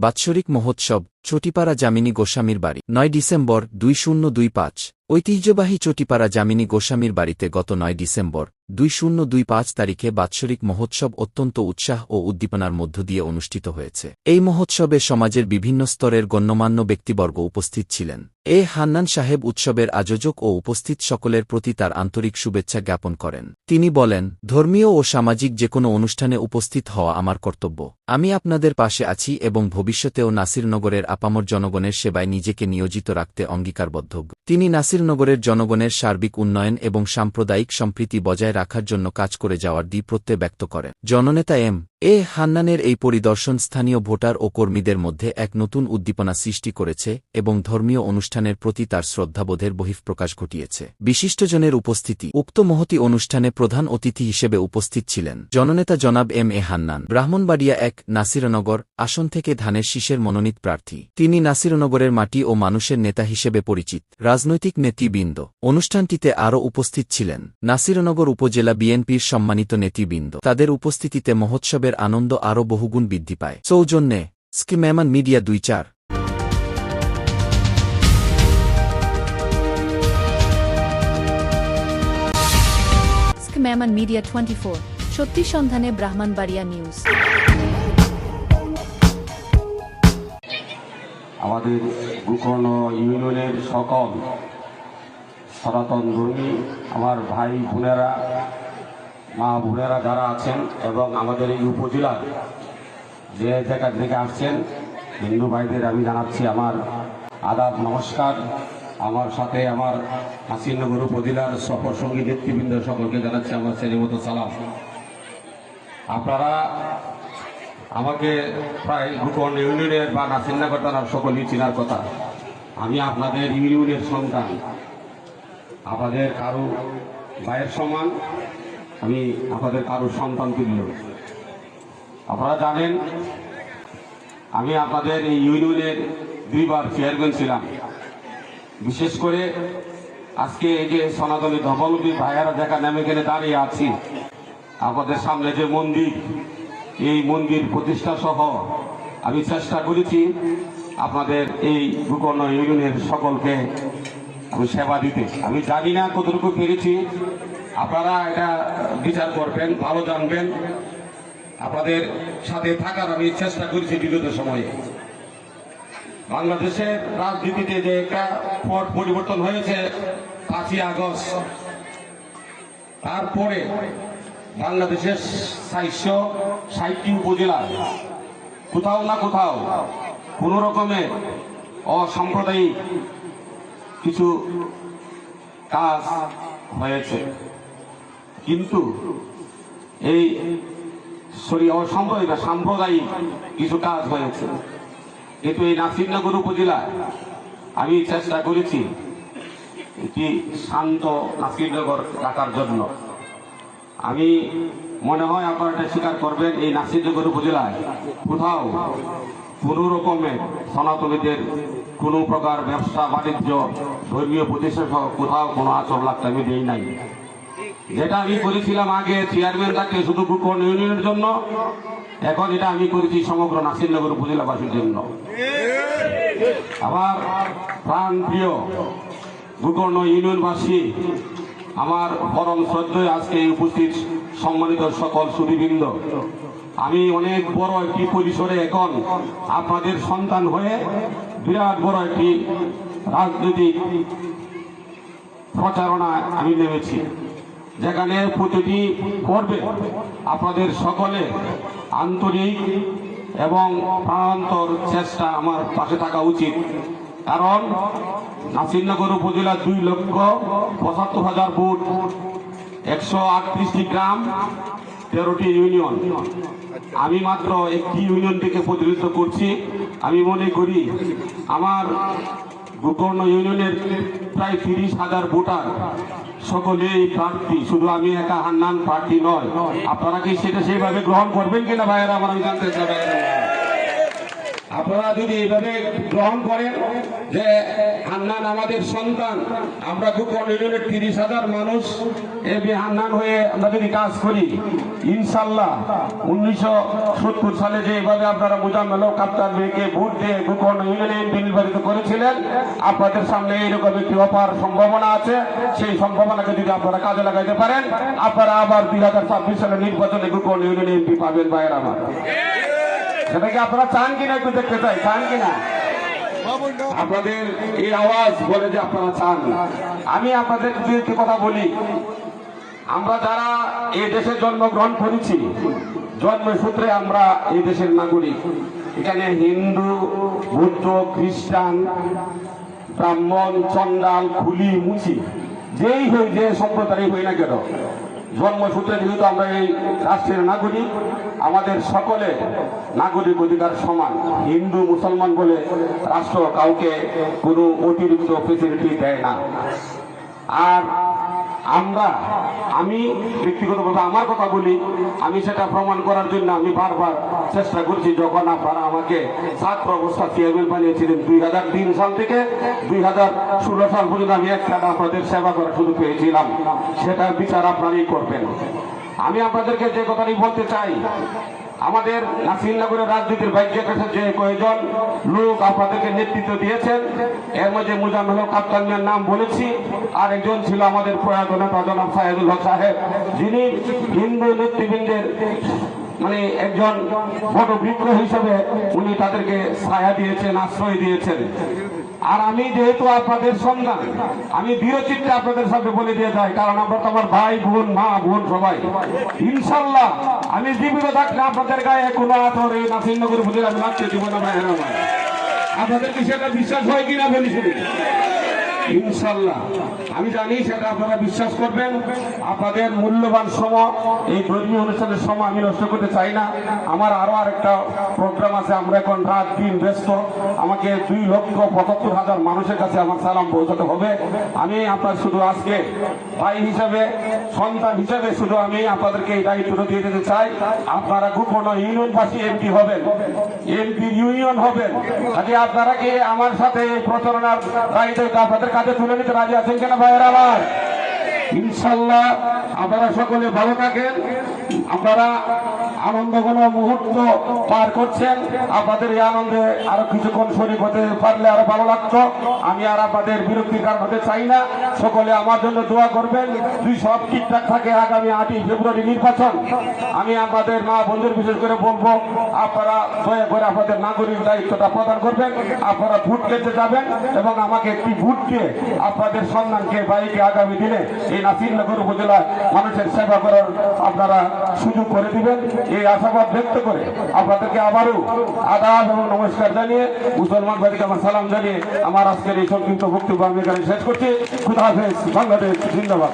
বাৎসরিক মহোৎসব। চটিপাড়া যামিনী গোস্বামীর বাড়ি, নয় ডিসেম্বর দুই শূন্য দুই পাঁচ। ঐতিহ্যবাহী চটিপাড়া যামিনী গোস্বামীর বাড়িতে গত নয় ডিসেম্বর দুই শূন্য দুই পাঁচ তারিখে বাৎসরিক মহোৎসব অত্যন্ত উৎসাহ ও উদ্দীপনার মধ্য দিয়ে অনুষ্ঠিত হয়েছে। এই মহোৎসবে সমাজের বিভিন্ন স্তরের গণ্যমান্য ব্যক্তিবর্গ উপস্থিত ছিলেন। এ হান্নান সাহেব উৎসবের আয়োজক ও উপস্থিত সকলের প্রতি তার আন্তরিক শুভেচ্ছা জ্ঞাপন করেন। তিনি বলেন, ধর্মীয় ও সামাজিক যে কোনো অনুষ্ঠানে উপস্থিত হওয়া আমার কর্তব্য। আমি আপনাদের পাশে আছি এবং ভবিষ্যতেও নাসিরনগরের আপামর জনগণের সেবায় নিজেকে নিয়োজিত রাখতে অঙ্গীকারবদ্ধ। তিনি নাসিরনগরের জনগণের সার্বিক উন্নয়ন এবং সাম্প্রদায়িক সম্প্রীতি বজায় রাখার জন্য কাজ করে যাওয়ার দ্বি প্রত্যয় ব্যক্ত করেন। জননেতা এম. এ হান্নানের এই পরিদর্শন স্থানীয় ভোটার ও কর্মীদের মধ্যে এক নতুন উদ্দীপনা সৃষ্টি করেছে এবং ধর্মীয় অনুষ্ঠানের প্রতি তার শ্রদ্ধাবোধের বহিঃপ্রকাশ ঘটিয়েছে। বিশিষ্টজনের উপস্থিতি উক্ত মহতি অনুষ্ঠানে প্রধান অতিথি হিসেবে উপস্থিত ছিলেন জননেতা জনাব এম এ হান্নান। ব্রাহ্মণবাড়িয়া এক নাসিরনগর আসন থেকে ধানের শীষের মনোনীত প্রার্থী। তিনি নাসিরনগরের মাটি ও মানুষের নেতা হিসেবে পরিচিত রাজনৈতিক নেতৃবৃন্দ। অনুষ্ঠানটিতে আরও উপস্থিত ছিলেন নাসিরনগর উপজেলা বিএনপির সম্মানিত নেতৃবৃন্দ। তাদের উপস্থিতিতে মহোৎসবের আনন্দ আরও বহুগুণ বৃদ্ধি পায়। সৌজন্যে স্কিম্যামান মিডিয়া দুই চার। স্কম্যামান মিডিয়া টোয়েন্টি ফোর সত্যি সন্ধানে ব্রাহ্মণবাড়িয়া নিউজ। আমাদের গুকর্ণ ইউনিয়নের সকল সনাতন ধর্মী আমার ভাই বোনেরা মা বোনেরা যারা আছেন এবং আমাদের এই উপজেলার যে জায়গা থেকে আসছেন, হিন্দু ভাইদের আমি জানাচ্ছি আমার আদাব, নমস্কার। আমার সাথে আমার হাসিনগর উপজেলার সফর সঙ্গী নেতৃবৃন্দ সকলকে জানাচ্ছি আমার শ্রেণীমতো সালাম। আপনারা আমাকে প্রায় গুকর্ণ ইউনিয়নের বা নাসিন্নাগর থানার সকলই চেনার কথা। আমি আপনাদের ইউনিয়নের সন্তান। আপনাদের কারও ভাইয়ের সমান আমি আপনাদের কারও সন্তান তুল্য আপনারা জানেন, আমি আপনাদের এই ইউনিয়নের দুইবার চেয়ারম্যান ছিলাম। বিশেষ করে আজকে এই যে সনাতনী ধর্মাবলম্বী ভাইয়ারা দেখা নামে গেলে দাঁড়িয়ে আছি, আপনাদের সামনে যে মন্দির, এই মন্দির প্রতিষ্ঠা সহ আমি চেষ্টা করেছি আপনাদের এই ভূকর্ণ ইউনিয়নের সকলকে আমি সেবা দিতে। আমি জানি না কতটুকু পেরেছি আপনারা এটা বিচার করবেন, ভালো জানবেন। আপনাদের সাথে থাকার আমি চেষ্টা করেছি বিগত সময়ে। বাংলাদেশের রাজনীতিতে যে একটা পট পরিবর্তন হয়েছে, পাঁচই আগস্ট, তারপরে বাংলাদেশের সাতশো ষাটটি উপজেলা, কোথাও না কোথাও কোনো রকমের অসাম্প্রদায়িক কিছু কাজ হয়েছে। কিন্তু এই সরি, অসাম্প্রদায়িক বা সাম্প্রদায়িক কিছু কাজ হয়েছে। কিন্তু এই নাসিরনগর উপজেলায় আমি চেষ্টা করেছি একটি শান্ত নাসিরনগর রাখার জন্য। আমি মনে হয় আপনারা এটা স্বীকার করবেন, এই নাসিরনগর উপজেলায় কোথাও কোনো রকমের সনাতনীদের কোনো প্রকার ব্যবসা, বাণিজ্য, ধর্মীয় প্রতিষ্ঠান সহ কোথাও কোনো আচর লাগতে আমি দিই নাই। যেটা আমি করেছিলাম আগে চেয়ারম্যান থাকতে শুধু গুকর্ণ ইউনিয়নের জন্য, এখন এটা আমি করেছি সমগ্র নাসিরনগর উপজেলাবাসীর জন্য। আমার প্রাণ প্রিয় গুকর্ণ ইউনিয়নবাসী আমার পরম শ্রদ্ধেয় আজকে উপস্থিত সম্মানিত সকল সুদীবৃন্দ আমি অনেক বড় একটি পরিসরে এখন আপনাদের সন্তান হয়ে বিরাট বড় একটি রাজনৈতিক প্রচারণায় আমি নেমেছি। যেখানে প্রতিটি পর্বে আপনাদের সকলে আন্তরিক এবং প্রাণান্তর চেষ্টা আমার পাশে থাকা উচিত। কারণ নাসিরনগর উপজেলার দুই লক্ষ পঁচাত্তর হাজার ভোট একশো আটত্রিশটি গ্রাম, তেরোটি ইউনিয়ন। আমি মাত্র একটি ইউনিয়ন থেকে প্রতিনিধিত্ব করছি। আমি মনে করি আমার গোকর্ণ ইউনিয়নের প্রায় তিরিশ হাজার ভোটার। সকলেই প্রার্থী, শুধু আমি একা হান্নান প্রার্থী নয়। আপনারা কি সেটা সেইভাবে গ্রহণ করবেন কিনা ভাইয়েরা? আমার আমি জানতে চাই। আপনারা যদি এইভাবে গ্রহণ করেন যে হান্নান আমাদের সন্তান, আমরা গোকর্ণ ইউনিয়নের তিরিশ হাজার মানুষ এ হান্নান হয়ে আমরা যদি কাজ করি, ইনশাল্লাহ উনিশশো সত্তর সালে যে এইভাবে আপনারা মুজাম্মেল কাপ্তান মেয়েকে ভোট দিয়ে গোকর্ণ ইউনিয়নে নির্বাচিত করেছিলেন, আপনাদের সামনে এইরকম একটি অপার সম্ভাবনা আছে। সেই সম্ভাবনাকে যদি আপনারা কাজে লাগাইতে পারেন, আপনারা আবার দুই হাজার ছাব্বিশ সালের নির্বাচনে গোকর্ণ ইউনিয়নে এমপি পাবেন বাইরে আমার। সেটা কি আপনারা চান কিনা একটু দেখতে চাই, চান কিনা? আপনাদের এই আওয়াজ বলে যে আপনারা চান। আমি আপনাদের একটি কথা বলি, আমরা যারা এই দেশে জন্মগ্রহণ করেছি জন্মসূত্রে আমরা এই দেশের নাগরিক। এখানে হিন্দু, বৌদ্ধ, খ্রিস্টান, ব্রাহ্মণ চন্ডাল খুলি, মুচি, যেই হই যে সম্প্রদায় হই না কেন জন্মসূত্রে যেহেতু আমরা এই রাষ্ট্রের নাগরিক, আমাদের সকলে নাগরিক অধিকার সমান। হিন্দু, মুসলমান বলে রাষ্ট্র কাউকে কোনো অতিরিক্ত ফেসিলিটি দেয় না। আর আমরা, আমি ব্যক্তিগতভাবে আমার কথা বলি, আমি সেটা প্রমাণ করার জন্য আমি বারবার চেষ্টা করছি, যখন আপনারা আমাকে ছাত্র অবস্থা চেয়ারম্যান বানিয়েছিলেন দুই হাজার তিন সাল থেকে, দুই হাজার ষোলো সাল পর্যন্ত আমি একটা আপনাদের সেবা করার সুযোগ পেয়েছিলাম। সেটা বিচার আপনারাই করবেন। আমি আপনাদেরকে যে কথাটি বলতে চাই আমাদের নাসিরনগরের রাজনীতির ভাগ্যের কাছে যে কয়েকজন লোক আপনাদেরকে নেতৃত্ব দিয়েছেন, এর মধ্যে মুজাম্মেল হক কাপ্তান নাম বলেছি আর একজন ছিল আমাদের প্রয়াত নেতা জনাব সাহেদুল হক সাহেব, যিনি হিন্দু নেতৃবৃন্দের মানে একজন বড় বৃক্ষ হিসেবে উনি তাদেরকে ছায়া দিয়েছেন, আশ্রয় দিয়েছেন। আর আমি যেহেতু আপনাদের সন্তান, আমি দৃঢ়চিত্তে আপনাদের সাথে বলে দিয়ে যাই, কারণ আমরা তো আমার ভাই, বোন, মা, বোন সবাই। ইনশাল্লাহ, আমি জীবিত থাকলে আপনাদের গায়ে কোনো আতর, এই নাসিরনগর বুঝে আমি লাগতে জীবনে আপনাদের কি সেটা বিশ্বাস হয় কিনা শুনি। ইনশাল্লাহ আমি জানি সেটা আপনারা বিশ্বাস করবেন, আপনাদের মূল্যবান সময়, এই ধর্মীয় অনুষ্ঠানের সময় আমি নষ্ট করতে চাই না। আমার আরও আরেকটা প্রোগ্রাম আছে, আমরা এখন রাত দিন ব্যস্ত। আমাকে দুই লক্ষ পঁচাত্তর হাজার মানুষের কাছে আমার সালাম পৌঁছাতে হবে। আমি আপনার শুধু আজকে ভাই হিসাবে সন্তান হিসেবে শুধু আমি আপনাদেরকে এই দায়িত্বটা দিয়ে দিতে চাই, আপনারা গোপন ইউনিয়নবাসী এমপি হবেন, এমপি ইউনিয়ন হবেন। কাজে আপনারা কি আমার সাথে প্রচারণার দায়িত্ব আপনাদের কাছে তুলে নিতে রাজি আছেন কেন ভাইয়ের আমার? ইনশাল্লাহ আপনারা সকলে ভালো থাকেন, আপনারা আনন্দ কোনো মুহূর্ত পার করছেন। আপনাদের এই আনন্দে আরও কিছুক্ষণ শরীর হতে পারলে আরও ভালো লাগতো। আমি আর আপনাদের বিরক্তিকার হতে চাই না। সকলে আমার জন্য দোয়া করবেন। দুই সব ঠিকঠাক থাকে, আগামী আটই ফেব্রুয়ারি নির্বাচন, আমি আপনাদের মা বন্ধুর বিশেষ করে বলব, আপনারা দয়া করে আপনাদের নাগরিক দায়িত্বটা প্রদান করবেন। আপনারা ভোট কেটে যাবেন এবং আমাকে একটি ভোট দিয়ে আপনাদের সন্ধানকে বাইকে আগামী দিনে এই নাসিরনগর উপজেলায় মানুষের সেবা করার আপনারা সুযোগ করে দিবেন। এই আশাবাদ ব্যক্ত করে আপনাদেরকে আবারও আদাব এবং নমস্কার জানিয়ে, মুসলমান ভাইকে আমার সালাম জানিয়ে আমার আজকের এই সংক্ষিপ্ত বক্তব্য আমি এখানে শেষ করছি। খুদা বাংলাদেশ, জিন্দাবাদ।